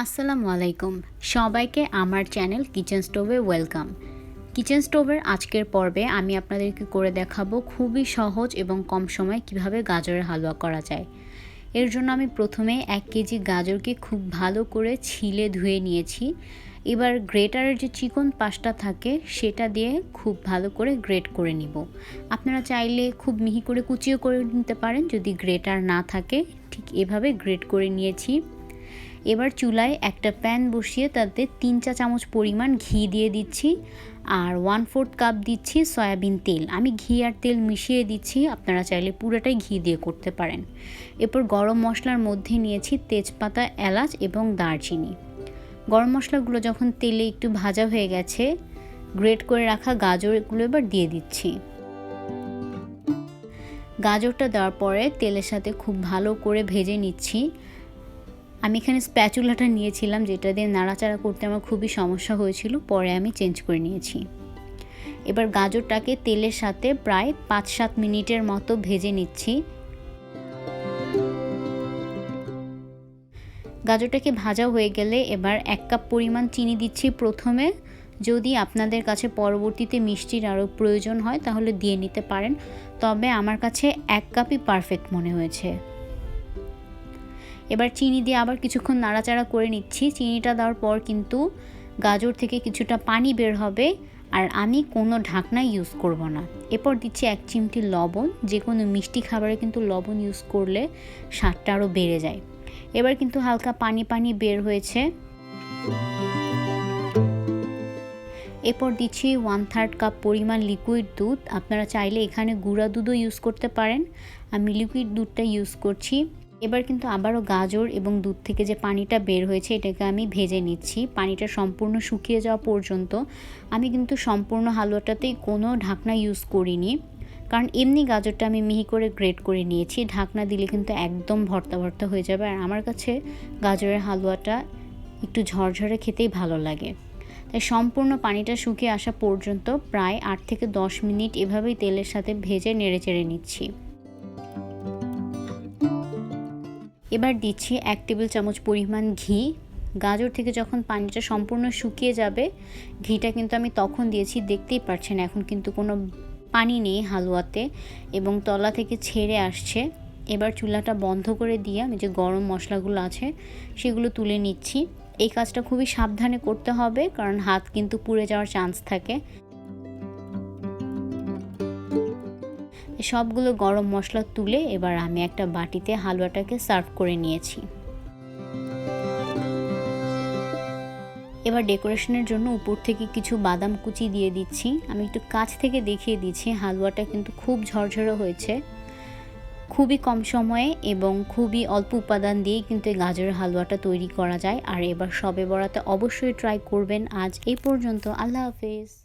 আসসালামু আলাইকুম। সবাইকে আমার চ্যানেল কিচেন স্টোভে ওয়েলকাম। কিচেন স্টোভের আজকের পর্বে আমি আপনাদেরকে করে দেখাবো খুবই সহজ এবং কম সময়ে কীভাবে গাজরের হালুয়া করা যায়। এর জন্য আমি প্রথমে এক কেজি গাজরকে খুব ভালো করে ছিলে ধুয়ে নিয়েছি। এবার গ্রেটারের যে চিকন পাশটা থাকে, সেটা দিয়ে খুব ভালো করে গ্রেট করে নিব। আপনারা চাইলে খুব মিহি করে কুচিও করে নিতে পারেন। যদি গ্রেটার না থাকে, ঠিক এভাবে গ্রেট করে নিয়েছি। এবার চুলায় একটা প্যান বসিয়ে তাতে তিন চা চামচ পরিমাণ ঘি দিয়ে দিচ্ছি আর ওয়ান ফোর্থ কাপ দিচ্ছি সয়াবিন তেল। আমি ঘি আর তেল মিশিয়ে দিচ্ছি, আপনারা চাইলে পুরোটাই ঘি দিয়ে করতে পারেন। এরপর গরম মশলার মধ্যে নিয়েছি তেজপাতা, এলাচ এবং দারচিনি। গরম মশলাগুলো যখন তেলে একটু ভাজা হয়ে গেছে গ্রেট করে রাখা গাজরগুলো এবার দিয়ে দিচ্ছি। গাজরটা দেওয়ার পরে তেলের সাথে খুব ভালো করে ভেজে নিচ্ছি। আমি এখানে স্প্যাচুলাটা নিয়েছিলাম যেটা দিয়ে নাড়াচাড়া করতে আমার খুবই সমস্যা হয়েছিল, পরে আমি চেঞ্জ করে নিয়েছি। এবার গাজরটাকে তেলের সাথে প্রায় পাঁচ সাত মিনিটের মতো ভেজে নিচ্ছি। গাজরটাকে ভাজা হয়ে গেলে এবার এক কাপ পরিমাণ চিনি দিচ্ছি প্রথমে। যদি আপনাদের কাছে পরবর্তীতে মিষ্টির আরও প্রয়োজন হয় তাহলে দিয়ে নিতে পারেন। তবে আমার কাছে এক কাপই পারফেক্ট মনে হয়েছে। এবার চিনি দিয়ে আবার কিছুক্ষণ নাড়াচাড়া করে নিচ্ছি। চিনিটা দেওয়ার পর কিন্তু গাজর থেকে কিছুটা পানি বের হবে আর আমি কোনো ঢাকনা ইউজ করব না। এরপর দিচ্ছি এক চিমটি লবণ যে কোনো মিষ্টি খাবারে কিন্তু লবণ ইউজ করলে স্বাদটা আরও বেড়ে যায়। এবার কিন্তু হালকা পানি পানি বের হয়েছে। এরপর দিচ্ছি ওয়ান থার্ড কাপ পরিমাণ লিকুইড দুধ। আপনারা চাইলে এখানে গুঁড়া দুধও ইউজ করতে পারেন। আমি লিকুইড দুধটা ইউজ করছি। এবার কিন্তু আবারও গাজর এবং দুধ থেকে যে পানিটা বের হয়েছে, এটাকে আমি ভেজে নিচ্ছি। পানিটা সম্পূর্ণ শুকিয়ে যাওয়া পর্যন্ত আমি কিন্তু সম্পূর্ণ হালুয়াটাতেই কোনো ঢাকনা ইউজ করিনি। কারণ এমনি গাজরটা আমি মিহি করে গ্রেট করে নিয়েছি। ঢাকনা দিলে কিন্তু একদম ভর্তা ভর্তা হয়ে যাবে। আর আমার কাছে গাজরের হালুয়াটা একটু ঝরঝরে খেতেই ভালো লাগে। তাই সম্পূর্ণ পানিটা শুকিয়ে আসা পর্যন্ত প্রায় আট থেকে দশ মিনিট এভাবেই তেলের সাথে ভেজে নেড়ে চেড়ে নিচ্ছি। এবার দিচ্ছি এক টেবিল চামচ পরিমাণ ঘি। গাজর থেকে যখন পানিটা সম্পূর্ণ শুকিয়ে যাবে, ঘিটা কিন্তু আমি তখন দিয়েছি, দেখতেই পাচ্ছেন এখন কিন্তু কোনো পানি নেই হালুয়াতে এবং তলা থেকে ছেড়ে আসছে। এবার চুলাটা বন্ধ করে দিয়ে আমি যে গরম মশলাগুলো আছে, সেগুলো তুলে নিচ্ছি। এই কাজটা খুবই সাবধানে করতে হবে, কারণ হাত কিন্তু পুড়ে যাওয়ার চান্স থাকে। সবগুলো গরম মশলা তুলে এবার আমি একটা বাটিতে হালুয়াটাকে সার্ভ করে নিয়েছি। এবার ডেকোরেশনের জন্য উপর থেকে কিছু বাদাম কুচি দিয়ে দিচ্ছি। আমি একটু কাছ থেকে দেখিয়ে দিচ্ছি, হালুয়াটা কিন্তু খুব ঝরঝরে হয়েছে। খুবই কম সময়ে এবং খুবই অল্প উপাদান দিয়েই কিন্তু এই গাজরের হালুয়াটা তৈরি করা যায়। আর এবার সবে বরাতে অবশ্যই ট্রাই করবেন। আজ এই পর্যন্ত, আল্লাহ হাফেজ।